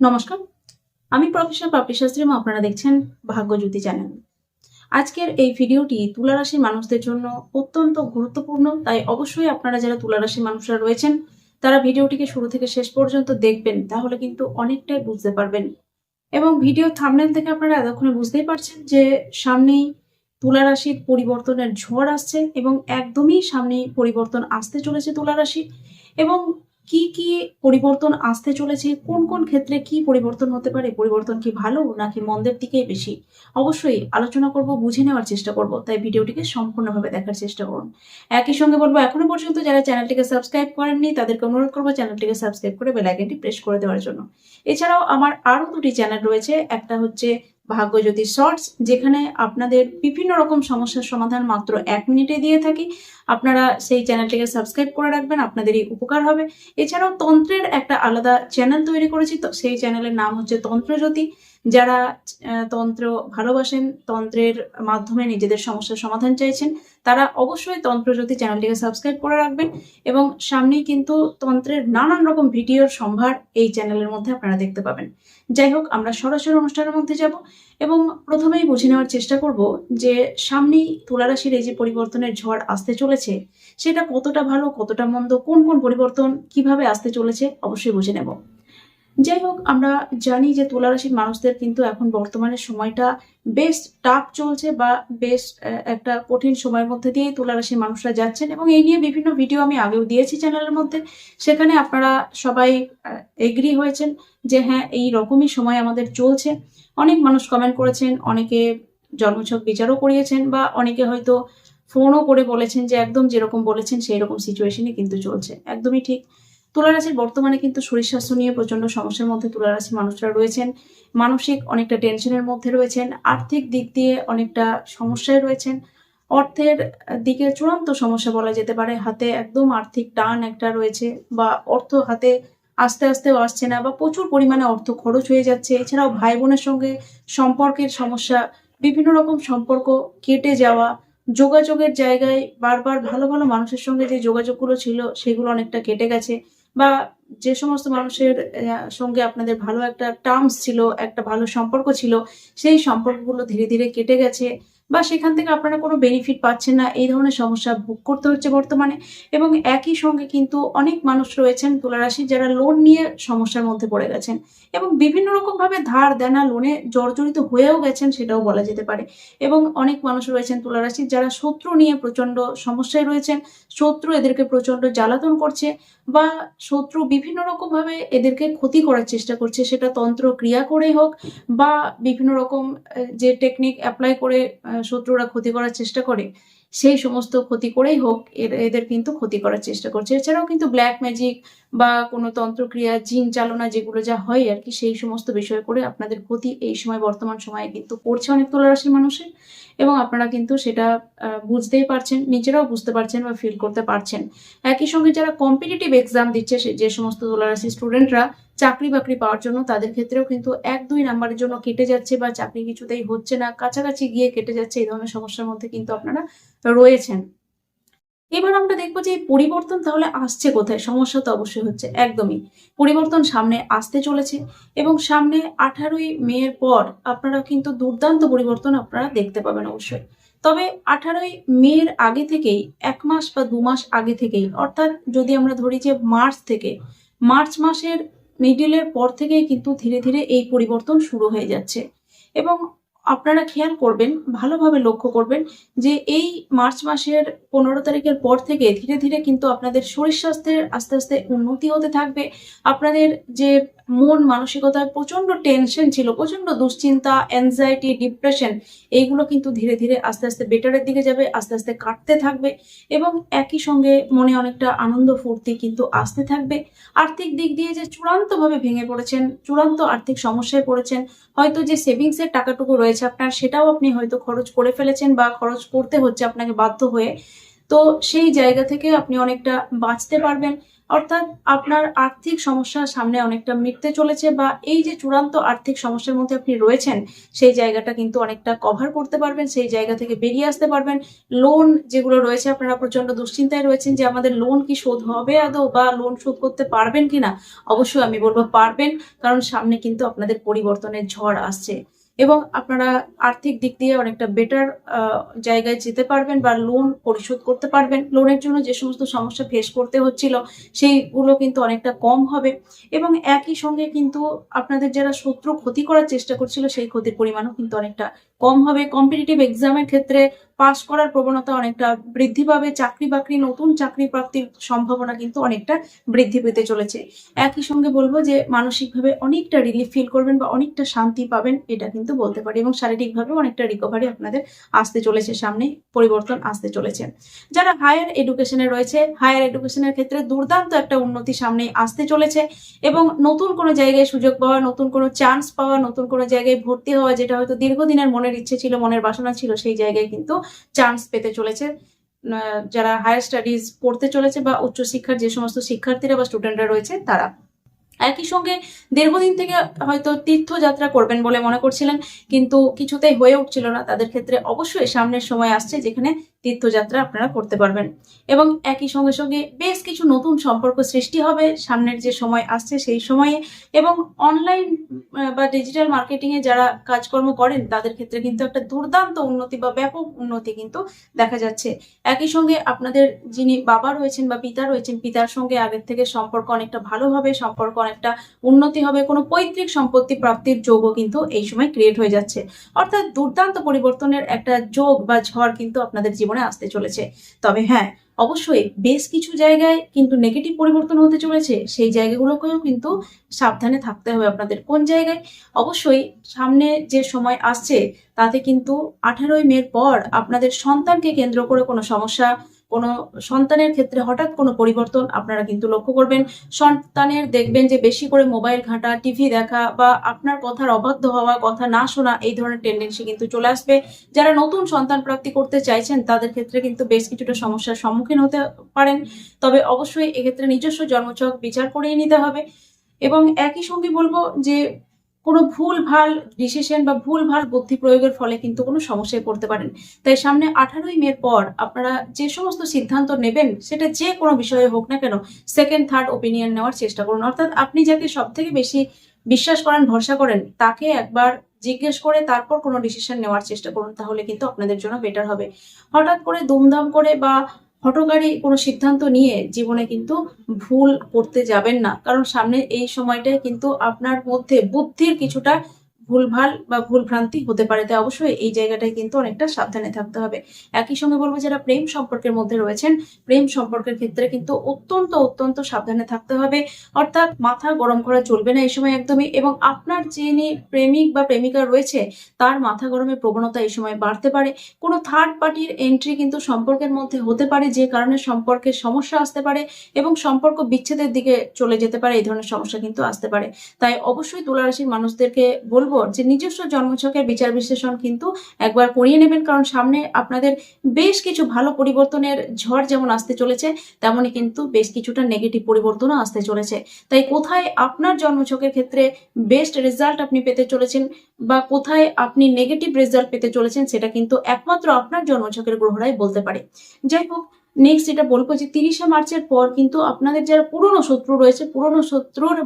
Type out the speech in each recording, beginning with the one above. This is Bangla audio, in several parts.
নমস্কার। আমি প্রফেসর পাপড়ি শাস্ত্রী, এবং আপনারা দেখছেন ভাগ্যজ্যোতি চ্যানেল। আজকের এই ভিডিওটি তুলা রাশির মানুষদের জন্য অত্যন্ত গুরুত্বপূর্ণ, তাই অবশ্যই আপনারা যারা তুলা রাশির মানুষরা রয়েছেন, তারা ভিডিওটিকে শুরু থেকে শেষ পর্যন্ত দেখবেন, তাহলে কিন্তু অনেকটাই বুঝতে পারবেন। এবং ভিডিও থামনেল থেকে আপনারা এতক্ষণে বুঝতেই পারছেন যে সামনেই তুলা রাশির পরিবর্তনের ঝড় আসছে, এবং একদমই সামনেই পরিবর্তন আসতে চলেছে তুলা রাশির এবং কি কি পরিবর্তন আসতে চলেছে? কোন কোন ক্ষেত্রে কি পরিবর্তন হতে পারে? পরিবর্তন কি ভালো নাকি মন্দের দিকেই বেশি? অবশ্যই আলোচনা করব, বুঝে নেওয়ার চেষ্টা করব, তাই ভিডিওটিকে সম্পূর্ণভাবে দেখার চেষ্টা করুন। একই সঙ্গে বলব, এখনও পর্যন্ত যারা চ্যানেলটিকে সাবস্ক্রাইব করেননি, তাদেরকে অনুরোধ করব চ্যানেলটিকে সাবস্ক্রাইব করে বেল আইকনটি প্রেস করে দেওয়ার জন্য। এছাড়াও আমার আরও দুটি চ্যানেল রয়েছে, একটা হচ্ছে ভাগ্যজ্যোতি শর্টস, যেখানে আপনাদের বিভিন্ন রকম সমস্যার সমাধান মাত্র এক মিনিটে দিয়ে থাকি। আপনারা সেই চ্যানেলটিকে সাবস্ক্রাইব করে রাখবেন, আপনাদেরই উপকার হবে। এছাড়াও তন্ত্রের একটা আলাদা চ্যানেল তৈরি করেছি, তো সেই চ্যানেলের নাম হচ্ছে তন্ত্রজ্যোতি। যারা তন্ত্র ভালোবাসেন, তন্ত্রের মাধ্যমে নিজেদের সমস্যার সমাধান চাইছেন, তারা অবশ্যই তন্ত্রজ্যোতি চ্যানেলটিকে সাবস্ক্রাইব করে রাখবেন এবং সামনেই কিন্তু তন্ত্রের নানান রকম ভিডিওর সম্ভার এই চ্যানেলের মধ্যে আপনারা দেখতে পাবেন। যাই হোক, আমরা সরাসরি অনুষ্ঠানের মধ্যে যাব এবং প্রথমেই বুঝে নেওয়ার চেষ্টা করব যে সামনেই তুলারাশির এই যে পরিবর্তনের ঝড় আসতে চলেছে, সেটা কতটা ভালো, কতটা মন্দ, কোন কোন পরিবর্তন কীভাবে আসতে চলেছে, অবশ্যই বুঝে নেব। যাই হোক, আমরা জানি যে তুলারাশির মানুষদের কিন্তু এখন বর্তমানে সময়টা বেশ টাফ চলছে বা বেশ একটা কঠিন সময়ের মধ্যে দিয়েই তুলারাশির মানুষরা যাচ্ছেন এবং এই নিয়ে বিভিন্ন ভিডিও আমি আগেও দিয়েছি চ্যানেলের মধ্যে। সেখানে আপনারা সবাই এগ্রি হয়েছেন যে হ্যাঁ এই রকমই সময় আমাদের চলছে। অনেক মানুষ কমেন্ট করেছেন, অনেকে জন্মছক বিচারও করিয়েছেন বা অনেকে হয়তো ফোনও করে বলেছেন যে একদম যেরকম বলেছেন সেই রকম সিচুয়েশনই কিন্তু চলছে। একদমই ঠিক। তুলারাশির বর্তমানে কিন্তু শরীর স্বাস্থ্য নিয়ে প্রচণ্ড সমস্যার মধ্যে তুলারাশির মানুষরা রয়েছেন। মানসিক অনেকটা টেনশনের মধ্যে রয়েছেন। আর্থিক দিক দিয়ে অনেকটা সমস্যায় রয়েছেন। অর্থের দিকে চূড়ান্ত সমস্যা বলা যেতে পারে। হাতে একদম আর্থিক টান একটা রয়েছে বা অর্থ হাতে আস্তে আস্তেও আসছে না বা প্রচুর পরিমাণে অর্থ খরচ হয়ে যাচ্ছে। এছাড়াও ভাই বোনের সঙ্গে সম্পর্কের সমস্যা, বিভিন্ন রকম সম্পর্ক কেটে যাওয়া, যোগাযোগের জায়গায় বারবার ভালো ভালো মানুষের সঙ্গে যে যোগাযোগগুলো ছিল সেগুলো অনেকটা কেটে গেছে। বা যে সমস্ত মানুষের সঙ্গে আপনাদের ভালো একটা টার্মস ছিল, একটা ভালো সম্পর্ক ছিল, সেই সম্পর্কগুলো ধীরে ধীরে কেটে গেছে। বা সেখান থেকে আপনারা কোনো বেনিফিট পাচ্ছেন না, এই ধরনের সমস্যা ভোগ করতে হচ্ছে বর্তমানে। এবং একই সঙ্গে কিন্তু অনেক মানুষ রয়েছেন তুলারাশি যারা লোন নিয়ে সমস্যার মধ্যে পড়ে গেছেন এবং বিভিন্ন রকমভাবে ধার দেনা লোনে জর্জরিত হয়েও গেছেন সেটাও বলা যেতে পারে। এবং অনেক মানুষ রয়েছেন তুলারাশি যারা শত্রু নিয়ে প্রচণ্ড সমস্যায় রয়েছেন, শত্রু এদেরকে প্রচণ্ড জ্বালাতন করছে বা শত্রু বিভিন্ন রকমভাবে এদেরকে ক্ষতি করার চেষ্টা করছে, সেটা তন্ত্র ক্রিয়া করেই হোক বা বিভিন্ন রকম যে টেকনিক অ্যাপ্লাই করে শত্রুরা ক্ষতি করার চেষ্টা করে, সেই সমস্ত ক্ষতি করেই হোক এদের কিন্তু ক্ষতি করার চেষ্টা করছে। এছাড়াও কিন্তু ব্ল্যাক ম্যাজিক বা কোনো তন্ত্রক্রিয়া, জিন চালনা যেগুলো যা হয় আর কি, সেই সমস্ত বিষয় করে আপনাদের ক্ষতি এই সময় বর্তমান সময়ে কিন্তু করছে অনেক তুলারাশির মানুষের এবং আপনারা কিন্তু সেটা বুঝতেই পারছেন, নিজেরাও বুঝতে পারছেন বা ফিল করতে পারছেন। একই সঙ্গে যারা কম্পিটিটিভ এক্সাম দিচ্ছে যে সমস্ত তুলারাশি স্টুডেন্টরা চাকরি বাকরি পাওয়ার জন্য তাদের ক্ষেত্রেও কিন্তু এক দুই নাম্বারের জন্য কেটে যাচ্ছে বা চাকরি কিছুতেই হচ্ছে না, কাছাকাছি গিয়ে কেটে যাচ্ছে, এই ধরনের সমস্যার মধ্যে কিন্তু আপনারা রয়েছেন। এবার আমরা দেখব যে পরিবর্তন তাহলে আসছে কোথায়? সমস্যা তো অবশ্যই হচ্ছে, একদমই। পরিবর্তন সামনে আসতে চলেছে এবং সামনে আঠারোই মেয়ের পর আপনারা কিন্তু দুর্দান্ত পরিবর্তন আপনারা দেখতে পাবেন অবশ্যই। তবে আঠারোই মেয়ের আগে থেকেই, এক মাস বা দু মাস আগে থেকেই, অর্থাৎ যদি আমরা ধরি যে মার্চ থেকে, মার্চ মাসের মিডিলের পর থেকেই কিন্তু ধীরে ধীরে এই পরিবর্তন শুরু হয়ে যাচ্ছে। এবং আপনারা খেয়াল করবেন, ভালোভাবে লক্ষ্য করবেন যে এই মার্চ মাসের পনেরো তারিখের পর থেকে ধীরে ধীরে কিন্তু আপনাদের শরীর স্বাস্থ্যের আস্তে আস্তে উন্নতি হতে থাকবে। আপনাদের যে মন মানসিকতায় প্রচণ্ড টেনশন ছিল প্রচণ্ড দুশ্চিন্তা অ্যাংজাইটি ডিপ্রেশন এইগুলো কিন্তু ধীরে ধীরে আস্তে আস্তে বেটারের দিকে যাবে, আস্তে আস্তে কাটতে থাকবে এবং একই সঙ্গে মনে অনেকটা আনন্দ ফুর্তি কিন্তু আসতে থাকবে। আর্থিক দিক দিয়ে যে চূড়ান্তভাবে ভেঙে পড়েছেন, চূড়ান্ত আর্থিক সমস্যায় পড়েছেন, হয়তো যে সেভিংসের টাকাটুকু রয়েছে আপনার, সেটাও আপনি হয়তো খরচ করে ফেলেছেন বা খরচ করতে হচ্ছে আপনাকে বাধ্য হয়ে। তো সেই জায়গা থেকে আপনি অনেকটা বাঁচতে পারবেন। অর্থাৎ আপনার আর্থিক সমস্যা সামনে অনেকটা মিটতে চলেছে বা এই যে চূড়ান্ত আর্থিক সমস্যার মধ্যে আপনি রয়েছেন, সেই জায়গাটা কিন্তু অনেকটা কভার করতে পারবেন, সেই জায়গা থেকে বেরিয়ে আসতে পারবেন। লোন যেগুলো রয়েছে, আপনারা প্রচণ্ড দুশ্চিন্তায় রয়েছেন যে আমাদের লোন কি শোধ হবে আদৌ বা লোন শোধ করতে পারবেন কিনা? অবশ্যই আমি বলব পারবেন, কারণ সামনে কিন্তু আপনাদের পরিবর্তনের ঝড় আসছে। এবং আপনারা আর্থিক দিক দিয়ে অনেকটা বেটার জায়গায় যেতে পারবেন বা লোন পরিশোধ করতে পারবেন। লোনের জন্য যে সমস্ত সমস্যা ফেস করতে হচ্ছিল, সেইগুলো কিন্তু অনেকটা কম হবে। এবং একই সঙ্গে কিন্তু আপনাদের যারা শত্রু ক্ষতি করার চেষ্টা করছিল, সেই ক্ষতির পরিমাণও কিন্তু অনেকটা কম হবে। কম্পিটিটিভ এক্সামের ক্ষেত্রে পাস করার প্রবণতা অনেকটা বৃদ্ধি পাবে। চাকরি বাকরি, নতুন চাকরি প্রাপ্তির সম্ভাবনা কিন্তু অনেকটা বৃদ্ধি পেতে চলেছে। একই সঙ্গে বলব যে, মানসিকভাবে অনেকটা রিলিফ ফিল করবেন বা অনেকটা শান্তি পাবেন, এটা কিন্তু বলতে পারি এবং শারীরিকভাবে অনেকটা রিকভারি আপনাদের আসতে চলেছে, সামনে পরিবর্তন আসতে চলেছে। যারা হায়ার এডুকেশনে রয়েছে হায়ার এডুকেশনের ক্ষেত্রে দুর্দান্ত একটা উন্নতি সামনে আসতে চলেছে এবং নতুন কোনো জায়গায় সুযোগ পাওয়া, নতুন কোনো চান্স পাওয়া, নতুন কোনো জায়গায় ভর্তি হওয়া যেটা হয়তো দীর্ঘদিনের মনের ইচ্ছে ছিল, মনের বাসনা ছিল, সেই জায়গায় কিন্তু চান্স পেতে চলেছে। যারা হায়ার স্টাডিজ পড়তে চলেছে বা উচ্চশিক্ষার যে সমস্ত শিক্ষার্থীরা বা স্টুডেন্টরা রয়েছে, তারা। একই সঙ্গে দীর্ঘদিন থেকে হয়তো তীর্থযাত্রা করবেন বলে মনে করছিলেন, কিন্তু কিছুতেই হয়ে উঠছিল না। তাদের ক্ষেত্রে অবশ্যই সামনের সময় আসছে, যেখানে তীর্থযাত্রা আপনারা করতে পারবেন। এবং একই সঙ্গে সঙ্গে বেশ কিছু নতুন সম্পর্ক সৃষ্টি হবে সামনের যে সময় আসছে সেই সময়ে। এবং অনলাইন বা ডিজিটাল মার্কেটিং এ যারা কাজকর্ম করেন, তাদের ক্ষেত্রে কিন্তু একটা দুর্দান্ত উন্নতি বা ব্যাপক উন্নতি কিন্তু দেখা যাচ্ছে। একই সঙ্গে আপনাদের যিনি বাবা রয়েছেন বা পিতা রয়েছেন, পিতার সঙ্গে আগের থেকে সম্পর্ক অনেকটা ভালো হবে, সম্পর্ক অনেকটা উন্নতি হবে, কোনো পৈতৃক সম্পত্তি প্রাপ্তির যোগও কিন্তু এই সময় ক্রিয়েট হয়ে যাচ্ছে। অর্থাৎ দুর্দান্ত পরিবর্তনের একটা যোগ বা ঝড় কিন্তু আপনাদের জীবনে আসতে চলেছে। তবে হ্যাঁ অবশ্যই বেশ কিছু জায়গায় কিন্তু নেগেটিভ পরিবর্তন হতে চলেছে। সেই জায়গাগুলোকেও কিন্তু সাবধানে থাকতে হবে আপনাদের। কোন জায়গায়? অবশ্যই সামনে যে সময় আসছে, তাতে কিন্তু আঠারোই মের পর আপনাদের সন্তানকে কেন্দ্র করে কোনো সমস্যা কোনো সন্তানের ক্ষেত্রে হঠাৎ কোনো পরিবর্তন আপনারা কিন্তু লক্ষ্য করবেন। সন্তানের দেখবেন যে বেশি করে মোবাইল ঘাঁটা, টিভি দেখা বা আপনার কথার অবাধ্য হওয়া, কথা না শোনা এই ধরনের টেন্ডেন্সি কিন্তু চলে আসবে। যারা নতুন সন্তান প্রাপ্তি করতে চাইছেন, তাদের ক্ষেত্রে কিন্তু বেশ কিছুটা সমস্যার সম্মুখীন হতে পারেন। তবে অবশ্যই এক্ষেত্রে নিজস্ব জন্মছক বিচার করেই নিতে হবে। এবং একই সঙ্গে বলব যে কোনো ভুল ভালো ডিসিশন বা ভুল ভালো বুদ্ধি প্রয়োগের ফলে কিন্তু কোনো সমস্যায় পড়তে পারেন। তাই সামনে আঠারোই মের পর আপনারা যে সমস্ত সিদ্ধান্ত নেবেন, সেটা যে কোনো বিষয়ে হোক না কেন সেকেন্ড থার্ড ওপিনিয়ন নেওয়ার চেষ্টা করুন। অর্থাৎ আপনি যাকে সব থেকে বেশি বিশ্বাস করেন, ভরসা করেন, তাকে একবার জিজ্ঞেস করে তারপর কোনো ডিসিশন নেওয়ার চেষ্টা করুন, তাহলে কিন্তু আপনাদের জন্য বেটার হবে। হঠাৎ করে দুমদাম করে বা হটকারী কোনো সিদ্ধান্ত নিয়ে জীবনে কিন্তু ভুল করতে যাবেন না। কারণ সামনে এই সময়টায় কিন্তু আপনার মধ্যে বুদ্ধির কিছুটা ভুলভাল বা ভুল ভ্রান্তি হতে পারে, তাই অবশ্যই এই জায়গাটায় কিন্তু অনেকটা সাবধানে থাকতে হবে। একই সঙ্গে বলব, যারা প্রেম সম্পর্কের মধ্যে রয়েছেন, প্রেম সম্পর্কের ক্ষেত্রে কিন্তু অত্যন্ত অত্যন্ত সাবধানে থাকতে হবে। অর্থাৎ মাথা গরম করা চলবে না এই সময় একদমই, এবং আপনার যিনি প্রেমিক বা প্রেমিকা রয়েছে, তার মাথা গরমের প্রবণতা এই সময় বাড়তে পারে। কোনো থার্ড পার্টির এন্ট্রি কিন্তু সম্পর্কের মধ্যে হতে পারে, যে কারণে সম্পর্কে সমস্যা আসতে পারে এবং সম্পর্ক বিচ্ছেদের দিকে চলে যেতে পারে, এই ধরনের সমস্যা কিন্তু আসতে পারে। তাই অবশ্যই তুলা রাশির মানুষদেরকে বলব যে নিজস্ব জন্মছকের বিচার বিশ্লেষণ কিন্তু একবার করিয়ে নেবেন, কারণ সামনে আপনাদের বেশ কিছু ভালো পরিবর্তনের ঝড় যেমন আসতে চলেছে তেমনই কিন্তু বেশ কিছুটা নেগেটিভ পরিবর্তনও আসতে চলেছে। তাই কোথায় আপনার জন্মছকের ক্ষেত্রে বেস্ট রেজাল্ট আপনি পেতে চলেছেন বা কোথায় আপনি নেগেটিভ রেজাল্ট পেতে চলেছেন, সেটা কিন্তু একমাত্র আপনার জন্মছকের গ্রহরাই বলতে পারে। যাই হোক নেক্সট যেটা বলব যে তিরিশে মার্চের পর কিন্তু আপনাদের যারা পুরনো শত্রু রয়েছে, পুরনো শত্রুর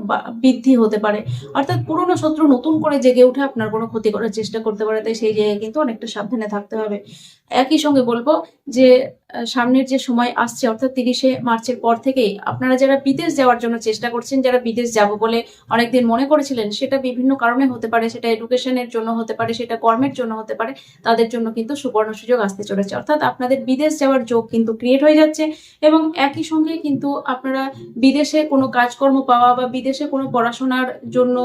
বৃদ্ধি হতে পারে। অর্থাৎ পুরনো শত্রু নতুন করে জেগে উঠে আপনার কোনো ক্ষতি করার চেষ্টা করতে পারে, তাই সেই জায়গায় কিন্তু অনেকটা সাবধানে থাকতে হবে। একই সঙ্গে বলব যে সামনের যে সময় আসছে, অর্থাৎ তিরিশে মার্চের পর থেকেই, আপনারা যারা বিদেশ যাওয়ার জন্য চেষ্টা করছেন, যারা বিদেশ যাব বলে অনেকদিন মনে করেছিলেন, সেটা বিভিন্ন কারণে হতে পারে, সেটা এডুকেশনের জন্য হতে পারে, সেটা কর্মের জন্য হতে পারে, তাদের জন্য কিন্তু সুবর্ণ সুযোগ আসতে চলেছে। অর্থাৎ আপনাদের বিদেশ যাওয়ার যোগ কিন্তু ক্রিয়েট হয়ে যাচ্ছে এবং একই সঙ্গে কিন্তু আপনারা বিদেশে কোনো কাজকর্ম পাওয়া বা বিদেশে কোনো পড়াশোনার জন্য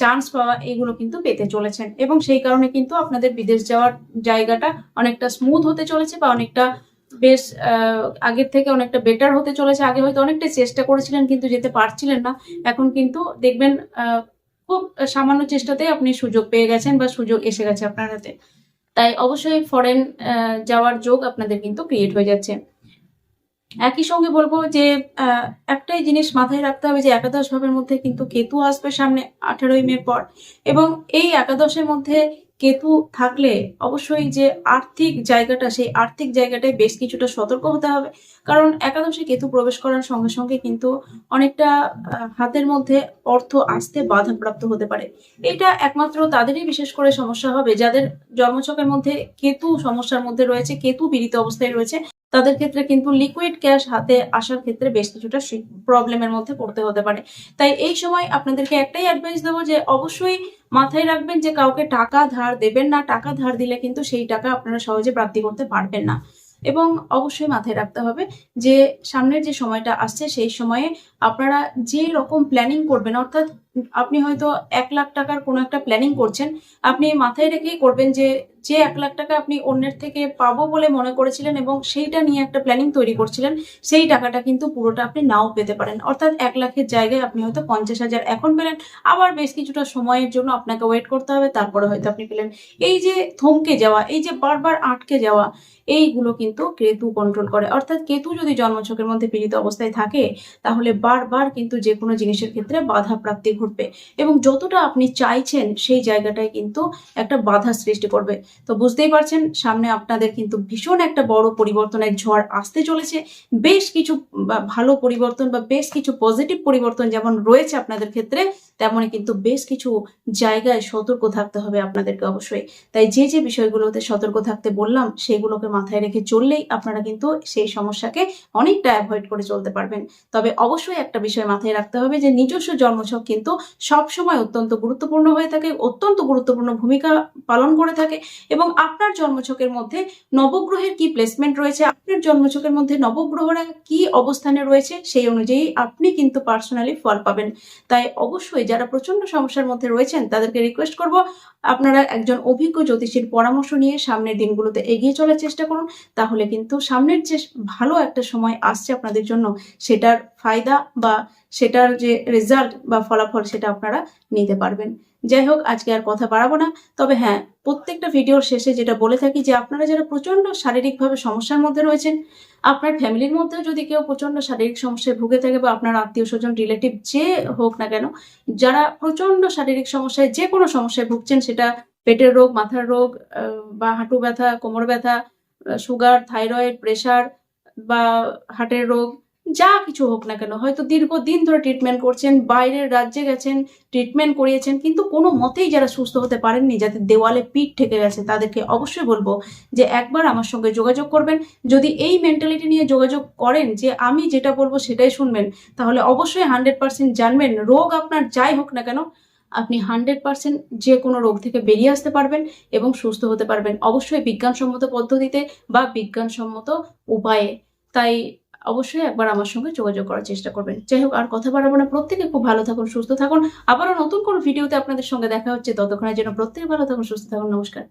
চান্স পাওয়া এগুলো কিন্তু পেতে চলেছেন। এবং সেই কারণে কিন্তু আপনাদের বিদেশ যাওয়ার জায়গাটা অনেকটা স্মুথ হতে চলেছে বা অনেকটা বেশ আগের থেকে অনেকটা বেটার হতে চলেছে। আগে হয়তো অনেকটা চেষ্টা করেছিলেন কিন্তু যেতে পারছিলেন না। এখন কিন্তু দেখবেন খুব সামান্য চেষ্টাতেই আপনি সুযোগ পেয়ে গেছেন বা সুযোগ এসে গেছে আপনার হাতে। তাই অবশ্যই ফরেন যাওয়ার যোগ আপনাদের কিন্তু ক্রিয়েট হয়ে যাচ্ছে। একই সঙ্গে বলব যে একটাই জিনিস মাথায় রাখতে হবে যে, একাদশ ভাবের মধ্যে কিন্তু কেতু আসবে সামনে আঠেরোই মে পর। এবং এই একাদশের মধ্যে কেতু থাকলে অবশ্যই যে আর্থিক জায়গাটা, সেই আর্থিক জায়গাটায় বেশ কিছুটা সতর্ক হতে হবে। কারণ একাদশে কেতু প্রবেশ করার সঙ্গে সঙ্গে কিন্তু অনেকটা হাতের মধ্যে অর্থ আসতে বাধাপ্রাপ্ত হতে পারে। এটা একমাত্র তাদেরই বিশেষ করে সমস্যা হবে। যাদের জন্মছকের মধ্যে কেতু সমস্যার মধ্যে রয়েছে, কেতু পীড়িত অবস্থায় রয়েছে তাদের ক্ষেত্রে কিন্তু লিকুইড ক্যাশ হাতে আসার ক্ষেত্রে বেশ কিছুটা প্রবলেমের মধ্যে পড়তে হতে পারে। তাই এই সময় আপনাদেরকে একটাই অ্যাডভাইস দেবো যে অবশ্যই মাথায় রাখবেন যে কাউকে টাকা ধার দেবেন না। টাকা ধার দিলে কিন্তু সেই টাকা আপনারা সহজে প্রাপ্তি করতে পারবেন না। এবং অবশ্যই মাথায় রাখতে হবে যে সামনের যে সময়টা আসছে, সেই সময়ে আপনারা যে রকম প্ল্যানিং করবেন, অর্থাৎ আপনি হয়তো এক লাখ টাকার কোনো একটা প্ল্যানিং করছেন, আপনি মাথায় রেখেই করবেন যে যে এক লাখ টাকা আপনি অন্যের থেকে পাবো বলে মনে করেছিলেন এবং সেইটা নিয়ে একটা প্ল্যানিং তৈরি করছিলেন, সেই টাকাটা কিন্তু পুরোটা আপনি নাও পেতে পারেন। অর্থাৎ এক লাখের জায়গায় আপনি হয়তো পঞ্চাশ হাজার এখন পেলেন, আবার বেশ কিছুটা সময়ের জন্য আপনাকে ওয়েট করতে হবে, তারপরে হয়তো আপনি পেলেন। এই যে থমকে যাওয়া, এই যে বারবার আটকে যাওয়া, এইগুলো কিন্তু কেতু কন্ট্রোল করে। অর্থাৎ কেতু যদি জন্মছকের মধ্যে পীড়িত অবস্থায় থাকে, তাহলে বারবার কিন্তু যে কোনো জিনিসের ক্ষেত্রে বাধা প্রাপ্তি ঘটবে। এবং যতটা আপনি চাইছেন সেই জায়গাটায় কিন্তু একটা বাধা সৃষ্টি করবে। তো বুঝতেই পারছেন, সামনে আপনাদের কিন্তু ভীষণ একটা বড় পরিবর্তনের ঝড় আসতে চলেছে। বেশ কিছু ভালো পরিবর্তন বা বেশ কিছু পজিটিভ পরিবর্তন যেমন রয়েছে আপনাদের ক্ষেত্রে তেমনই কিন্তু বেশ কিছু জায়গায় সতর্ক থাকতে হবে আপনাদেরকে অবশ্যই। তাই যে যে বিষয়গুলোতে সতর্ক থাকতে বললাম, সেগুলোকে মাথায় রেখে চললেই আপনারা কিন্তু সেই সমস্যাকে অনেকটা অ্যাভয়েড করে চলতে পারবেন। তবে অবশ্যই একটা বিষয় মাথায় রাখতে হবে যে, নিজস্ব জন্মছক কিন্তু সবসময় অত্যন্ত গুরুত্বপূর্ণ হয়ে থাকে, অত্যন্ত গুরুত্বপূর্ণ ভূমিকা পালন করে থাকে এবং আপনার জন্মছকের মধ্যে নবগ্রহের কি প্লেসমেন্ট রয়েছে, আপনার জন্মছকের মধ্যে নবগ্রহরা কি অবস্থানে রয়েছে, সেই অনুযায়ী আপনি কিন্তু পার্সোনালি ফল পাবেন। তাই অবশ্যই যারা প্রচণ্ড সমস্যার মধ্যে রয়েছেন, তাদেরকে রিকোয়েস্ট করব আপনারা একজন অভিজ্ঞ জ্যোতিষীর পরামর্শ নিয়ে সামনের দিনগুলোতে এগিয়ে চলার চেষ্টা করুন। তাহলে কিন্তু সামনের যে ভালো একটা সময় আসছে আপনাদের জন্য, সেটার ফায়দা বা সেটার যে রেজাল্ট বা ফলাফল সেটা আপনারা নিতে পারবেন। যাই হোক, আজকে আর কথা বাড়াবো না। তবে হ্যাঁ প্রত্যেকটা ভিডিওর শেষে যেটা বলে থাকি যে, আপনারা যারা প্রচণ্ড শারীরিকভাবে সমস্যার মধ্যে রয়েছেন, আপনার ফ্যামিলির মধ্যেও যদি কেউ প্রচণ্ড শারীরিক সমস্যায় ভুগে থাকে বা আপনার আত্মীয় স্বজন রিলেটিভ যে হোক না কেন, যারা প্রচণ্ড শারীরিক সমস্যায় যে কোনো সমস্যায় ভুগছেন, সেটা পেটের রোগ, মাথার রোগ বা হাঁটু ব্যথা, কোমর ব্যথা সুগার থাইরয়েড প্রেশার বা হার্টের রোগ যা কিছু হোক না কেন, হয়তো দীর্ঘদিন ধরে ট্রিটমেন্ট করছেন, বাইরের রাজ্যে গেছেন ট্রিটমেন্ট করিয়েছেন, কিন্তু কোনো মতেই যারা সুস্থ হতে পারেননি যাদের দেওয়ালে পিঠ ঠেকে গেছে, তাদেরকে অবশ্যই বলব যে একবার আমার সঙ্গে যোগাযোগ করবেন। যদি এই মেন্টালিটি নিয়ে যোগাযোগ করেন যে আমি যেটা বলব সেটাই শুনবেন, তাহলে অবশ্যই হান্ড্রেড পার্সেন্ট জানবেন। রোগ আপনার যাই হোক না কেন, আপনি হান্ড্রেড পার্সেন্ট যে কোনো রোগ থেকে বেরিয়ে আসতে পারবেন এবং সুস্থ হতে পারবেন। অবশ্যই বিজ্ঞানসম্মত পদ্ধতিতে বা বিজ্ঞানসম্মত উপায়ে। তাই অবশ্যই একবার আমার সঙ্গে যোগাযোগ করার চেষ্টা করবেন। যাই হোক, আর কথা বাড়াবো না। প্রত্যেকে খুব ভালো থাকুন, সুস্থ থাকুন। আবারও নতুন কোনো ভিডিওতে আপনাদের সঙ্গে দেখা হচ্ছে। ততক্ষণের জন্য প্রত্যেকে ভালো থাকুন, সুস্থ থাকুন। নমস্কার।